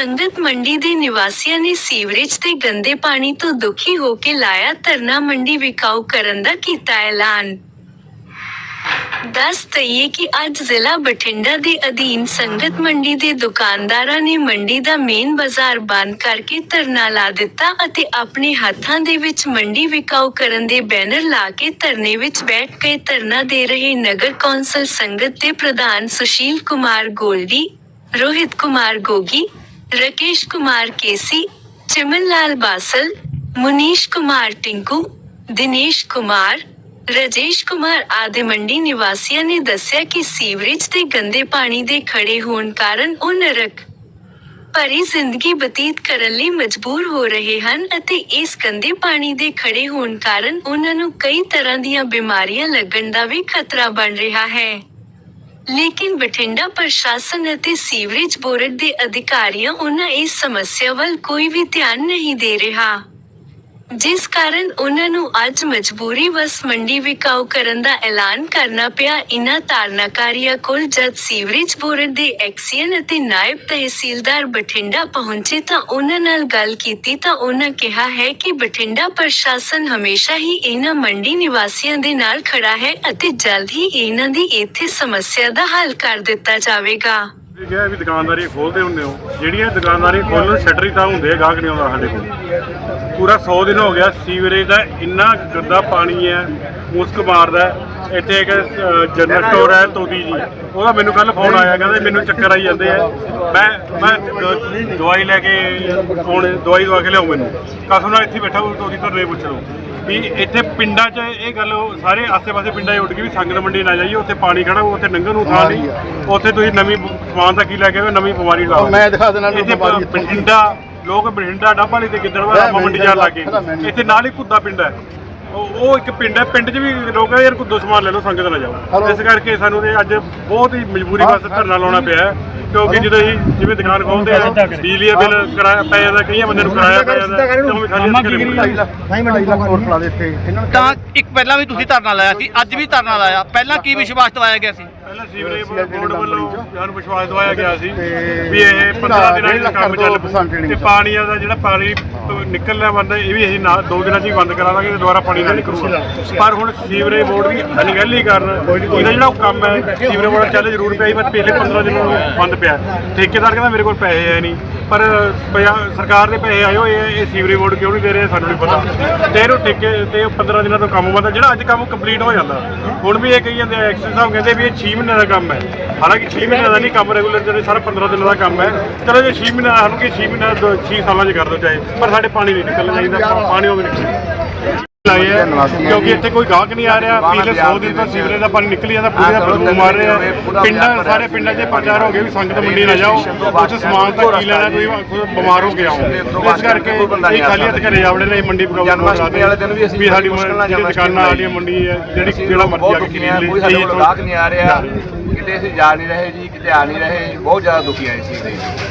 ਸੰਗਤ ਮੰਡੀ ਦੇ ਨਿਵਾਸੀਆਂ ਨੇ ਸੀਵਰੇਜ ਤੇ ਗੰਦੇ ਪਾਣੀ ਤੋਂ ਦੁਖੀ ਹੋ ਕੇ ਲਾਇਆ ਧਰਨਾ ਮੰਡੀ ਵਿਕਾਊ ਕਰਨ ਦਾ ਕੀਤਾ ਐਲਾਨ। ਦੱਸ ਦਈਏ ਕਿ ਅੱਜ ਜ਼ਿਲ੍ਹਾ ਬਠਿੰਡਾ ਦੇ ਅਧੀਨ ਸੰਗਤ ਮੰਡੀ ਦੇ ਦੁਕਾਨਦਾਰਾਂ ਨੇ ਮੰਡੀ ਦਾ ਮੇਨ ਬਾਜ਼ਾਰ ਬੰਦ ਕਰਕੇ ਧਰਨਾ ਲਾ ਦਿੱਤਾ ਅਤੇ ਆਪਣੇ ਹੱਥਾਂ ਦੇ ਵਿੱਚ ਮੰਡੀ ਵਿਕਾਊ ਕਰਨ ਦੇ ਬੈਨਰ ਲਾ ਕੇ ਧਰਨੇ ਵਿੱਚ ਬੈਠ ਕੇ ਧਰਨਾ ਦੇ ਰਹੇ ਨਗਰ ਕੌਂਸਲ ਸੰਗਤ ਦੇ ਪ੍ਰਧਾਨ ਸੁਸ਼ੀਲ ਕੁਮਾਰ ਗੋਲਡੀ, ਰੋਹਿਤ ਕੁਮਾਰ ਗੋਗੀ ਰਕੇਸ਼ ਕੁਮਾਰ ਕੇਸੀ ਚਮਨ ਲਾਲ ਬਾਸਲ ਮੁਨੀਸ਼ ਕੁਮਾਰ ਦਿਨੇਸ਼ ਕੁਮਾਰ ਰਜੇਸ਼ ਕੁਮਾਰ ਆਦਿ ਮੰਡੀ ਨਿਵਾਸੀਆਂ ਨੇ ਦੱਸਿਆ ਕਿ ਸੀਵਰੇਜ ਤੇ ਗੰਦੇ ਪਾਣੀ ਦੇ ਖੜੇ ਹੋਣ ਕਾਰਨ ਉਹ ਨਰਕ, ਭਰੀ ਜ਼ਿੰਦਗੀ ਬਤੀਤ ਕਰਨ ਲਈ ਮਜਬੂਰ ਹੋ ਰਹੇ ਹਨ ਅਤੇ ਇਸ ਗੰਦੇ ਪਾਣੀ ਦੇ ਖੜੇ ਹੋਣ ਕਾਰਨ ਉਹਨਾਂ ਨੂੰ ਕਈ ਤਰ੍ਹਾਂ ਦੀਆਂ ਬਿਮਾਰੀਆਂ ਲੱਗਣ ਦਾ ਵੀ ਖਤਰਾ ਬਣ ਰਿਹਾ ਹੈ। ਲੇਕਿਨ ਬਠਿੰਡਾ ਪ੍ਰਸ਼ਾਸਨ ਅਤੇ ਸੀਵਰੇਜ ਬੋਰਡ ਦੇ ਅਧਿਕਾਰੀਆਂ ਉਨ੍ਹਾਂ ਇਸ ਸਮੱਸਿਆ ਵੱਲ ਕੋਈ ਵੀ ਧਿਆਨ ਨਹੀਂ ਦੇ ਰਿਹਾ। ਜਿਸ ਕਾਰਨ ਉਹਨਾਂ ਨੂੰ ਅੱਜ ਮਜਬੂਰੀ ਵਸ ਮੰਡੀ ਵਿਕਾਊ ਕਰਨ ਦਾ ਐਲਾਨ ਕਰਨਾ ਪਿਆ, ਇਨ੍ਹਾਂ ਧਾਰਨਾਕਾਰੀਆਂ ਕੋਲ ਜਦ ਸੀਵਰੇਜ ਬੋਰਡ ਦੇ ਐਕਸੀਅਨ ਅਤੇ ਨਾਇਬ ਤਹਿਸੀਲਦਾਰ ਬਠਿੰਡਾ ਪਹੁੰਚੇ ਤਾਂ ਉਨ੍ਹਾਂ ਨਾਲ ਗੱਲ ਕੀਤੀ ਤਾਂ ਉਨ੍ਹਾਂ ਕਿਹਾ ਹੈ ਕਿ ਬਠਿੰਡਾ ਪ੍ਰਸ਼ਾਸਨ ਹਮੇਸ਼ਾ ਹੀ ਇਹਨਾਂ ਮੰਡੀ ਨਿਵਾਸੀਆਂ ਦੇ ਨਾਲ ਖੜਾ ਹੈ ਅਤੇ ਜਲਦ ਹੀ ਇਹਨਾਂ ਦੀ ਇੱਥੇ ਸਮੱਸਿਆ ਦਾ ਹੱਲ ਕਰ ਦਿੱਤਾ ਜਾਵੇਗਾ। ਤੁਸੀਂ ਕਿਹਾ ਵੀ ਦੁਕਾਨਦਾਰੀ ਖੋਲਦੇ ਹੁੰਦੇ ਹੋ। ਜਿਹੜੀਆਂ ਦੁਕਾਨਦਾਰੀ ਖੋਲਣ ਸ਼ਟਰ ਤਾਂ ਹੁੰਦੇ ਆ ਗਾਹਕ ਨਹੀਂ ਆਉਂਦਾ ਸਾਡੇ ਕੋਲ। ਪੂਰਾ 100 ਦਿਨ ਹੋ ਗਿਆ ਸੀਵਰੇਜ ਦਾ, ਇੰਨਾ ਗੰਦਾ ਪਾਣੀ ਹੈ, ਮੁਸਕ ਮਾਰਦਾ ਇੱਥੇ ਇੱਕ ਜਨਰਲ ਸਟੋਰ ਹੈ ਤੋਦੀ ਜੀ। ਉਹਦਾ ਮੈਨੂੰ ਕੱਲ ਫੋਨ ਆਇਆ, ਕਹਿੰਦੇ ਮੈਨੂੰ ਚੱਕਰ ਆਈ ਜਾਂਦੇ ਆ। ਮੈਂ ਮੈਂ ਦਵਾਈ ਲੈ ਕੇ ਹੁਣ ਦਵਾਈ ਦਵਾ ਕੇ ਲਿਆਉ ਮੈਨੂੰ। ਕਸਮ ਨਾਲ ਇੱਥੇ ਬੈਠਾ ਉਹ ਤੋਦੀ ਧਰਨੇ ਪੁੱਛ ਲਓ। ਵੀ ਇੱਥੇ ਪਿੰਡਾਂ 'ਚ ਇਹ ਗੱਲ ਸਾਰੇ ਆਸੇ-ਪਾਸੇ ਪਿੰਡਾਂ 'ਚ ਉੱਡ ਗਈ ਵੀ ਸੰਗਲ ਮੰਡੀ ਨਾ ਜਾਈਏ, ਉੱਥੇ ਪਾਣੀ ਖੜਾ ਉਹ ਉੱਥੇ ਨੰਗਣ ਨੂੰ ਥਾਂ ਨਹੀਂ। ਉੱਥੇ ਤੁਸੀਂ ਨਵੀਂ ਸਮਾਨ ਸਮਾਨ ਦਾ ਕੀ ਲੈ ਕੇ ਆਏ ਹੋ, ਨਵੀਂ ਬਿਮਾਰੀ ਲਾ ਮੈਂ ਦਿਖਾ ਦੇਣਾ ਇੱਥੇ ਬਠਿੰਡਾ ਲੋਕ ਬਠਿੰਡਾ ਡੱਬਾਲੀ ਤੇ ਗਿੱਦੜਵਾ ਆਪਾਂ ਮੰਡੀ ਜਾਣ ਲੱਗੇ ਇੱਥੇ ਨਾਲ ਹੀ ਕੁੱਦਾ ਪਿੰਡ ਹੈ। ਉਹ ਇੱਕ ਪਿੰਡ ਹੈ ਪਿੰਡ 'ਚ ਵੀ ਲੋਕ ਯਾਰ ਕੁੱਦੋ ਸਮਾਨ ਲੈ ਲਓ ਸੰਗਤ ਨਾ ਜਾਓ। ਇਸ ਕਰਕੇ ਸਾਨੂੰ ਤੇ ਅੱਜ ਬਹੁਤ ਹੀ ਮਜਬੂਰੀ ਵਾਸਤੇ ਧਰਨਾ ਲਾਉਣਾ ਪਿਆ ਕਿਉਂਕਿ ਜਦੋਂ ਅਸੀਂ ਜਿਵੇਂ ਦੁਕਾਨ ਖੋਲਦੇ ਆ ਬਿਜਲੀ ਦਾ ਬਿੱਲ ਕਿਰਾਇਆ ਪੈ ਜਾਂਦਾ ਕਈਆਂ ਬੰਦੇ ਨੂੰ ਕਿਰਾਇਆ ਪੈ ਜਾਂਦਾ। ਨਹੀਂ ਮੈਂ ਲੱਖ ਹੋਰ ਪਲਾ ਦੇ ਇੱਥੇ। ਤਾਂ ਇੱਕ ਪਹਿਲਾਂ ਵੀ ਤੁਸੀਂ ਧਰਨਾ ਲਾਇਆ ਸੀ ਅੱਜ ਵੀ ਧਰਨਾ ਲਾਇਆ। ਪਹਿਲਾਂ ਕੀ ਵਿਸ਼ਵਾਸ ਦਵਾਇਆ ਗਿਆ ਸੀ? ਪਹਿਲਾਂ ਸੀਵਰੇਜ ਬੋਰਡ ਵੱਲੋਂ ਸਾਨੂੰ ਵਿਸ਼ਵਾਸ ਦਵਾਇਆ ਗਿਆ ਸੀ ਵੀ ਇਹ 15 ਦਿਨਾਂ ਕੰਮ ਚੱਲ ਪਊ ਤੇ ਪਾਣੀ ਦਾ ਜਿਹੜਾ ਪਾਣੀ ਨਿਕਲਣਾ ਬੰਦਾ ਇਹ ਵੀ ਅਸੀਂ ਨਾ ਦੋ ਦਿਨਾਂ ਚ ਹੀ ਬੰਦ ਕਰਾ ਦਾਂਗੇ ਤੇ ਦੁਬਾਰਾ ਪਾਣੀ ਨਾ ਨਿਕਲੂਗਾ। ਪਰ ਹੁਣ ਸੀਵਰੇਜ ਬੋਰਡ ਵੀ ਅਣਗਹਿਲੀ ਕਰਨ ਇਹਦਾ ਜਿਹੜਾ ਉਹ ਕੰਮ ਹੈ ਸੀਵਰੇਜ ਬੋਰਡ ਚੱਲ ਜ਼ਰੂਰ ਪਿਆ ਸੀ ਪਰ ਪਿਛਲੇ 15 ਦਿਨਾਂ ਤੋਂ ਬੰਦ ਪਿਆ। ਠੇਕੇਦਾਰ ਕਹਿੰਦਾ ਮੇਰੇ ਕੋਲ ਪੈਸੇ ਹੈ ਨਹੀਂ ਪਰ ਸਰਕਾਰ ਦੇ ਪੈਸੇ ਆਏ ਹੋਏ ਆ ਇਹ ਸੀਵਰੇਜ ਬੋਰਡ ਕਿਉਂ ਨਹੀਂ ਦੇ ਰਹੇ ਸਾਨੂੰ ਨਹੀਂ ਪਤਾ। ਤੇ ਇਹਨੂੰ ਠੇਕੇ ਤੇ 15 ਦਿਨਾਂ ਤੋਂ ਕੰਮ ਬੰਦਾ ਜਿਹੜਾ ਅੱਜ ਕੰਮ ਕੰਪਲੀਟ ਹੋ ਜਾਂਦਾ। ਹੁਣ ਵੀ ਇਹ ਕਹੀ ਜਾਂਦੇ ਐਕਸ਼ਨ ਸਾਹਿਬ ਕਹਿੰਦੇ ਵੀ ਇਹ 6 ਮਹੀਨਿਆਂ ਦਾ ਕੰਮ ਹੈ। ਹਾਲਾਂਕਿ 6 ਮਹੀਨਿਆਂ ਦਾ ਨਹੀਂ, ਕੰਮ ਰੈਗੂਲਰ ਜਿਹੜੇ ਸਾਰਾ 15 ਦਿਨਾਂ ਦਾ ਕੰਮ ਹੈ। ਚਲੋ ਜੇ 6 ਮਹੀਨਾ ਸਾਨੂੰ ਕਿ 6 ਮਹੀਨਿਆਂ 6 ਸਾਲਾਂ 'ਚ ਕਰ ਦੋ ਚਾਹੇ, ਪਰ ਸਾਡੇ ਪਾਣੀ ਨਹੀਂ ਨਿਕਲਣਾ ਚਾਹੀਦਾ, ਪਾਣੀ ਉਹ ਵੀ ਨਿਕਲੇ ਲਾਏ ਕਿਉਂਕਿ ਇੱਥੇ ਕੋਈ ਗਾਹਕ ਨਹੀਂ ਆ ਰਿਹਾ। ਪਿਛਲੇ 100 ਦਿਨ ਤੋਂ ਸੀਵਰੇਜ ਦਾ ਪਾਣੀ ਨਿਕਲੀ ਜਾਂਦਾ ਪੂਰੇ ਦਾ ਬਦਬੂ ਮਾਰ ਰਿਹਾ। ਪਿੰਡਾਂ ਸਾਰੇ ਪਿੰਡਾਂ 'ਚ ਪ੍ਰਚਾਰ ਹੋ ਗਿਆ ਵੀ ਸੰਗਤ ਮੰਡੀ ਨਾ ਜਾਓ। ਉੱਥੇ ਸਮਾਨ ਤਾਂ ਕੀ ਲੈਣਾ ਕੋਈ ਬਿਮਾਰ ਹੋ ਗਿਆ ਹੋ ਇਸ ਕਰਕੇ ਇਹ ਖਾਲੀ ਹੱਥ ਘਰੇ ਆਵੜੇ ਨੇ ਮੰਡੀ ਪਕਾਉਣ ਜਨਮਾਸ਼ਟਮੀ ਵਾਲੇ ਦਿਨ ਵੀ ਅਸੀਂ ਸਾਡੀ ਮੁਸ਼ਕਲ ਨਾਲ ਜਿਹੜੀ ਦੁਕਾਨਾਂ ਵਾਲੀਆਂ ਮੰਡੀ ਹੈ ਜਿਹੜੀ ਜਿਹੜਾ ਮਰਜ਼ੀ ਆ ਕੇ ਕੋਈ ਸਾਡੇ ਕੋਲ ਗਾਹਕ ਨਹੀਂ ਆ ਰਿਹਾ। ਕਿਤੇ ਅਸੀਂ ਜਾ ਨਹੀਂ ਰਹੇ ਜੀ ਕਿਤੇ ਆ ਨਹੀਂ ਰਹੇ ਬਹੁਤ ਜ਼ਿਆਦਾ ਦੁਖੀ ਆਏ ਸੀ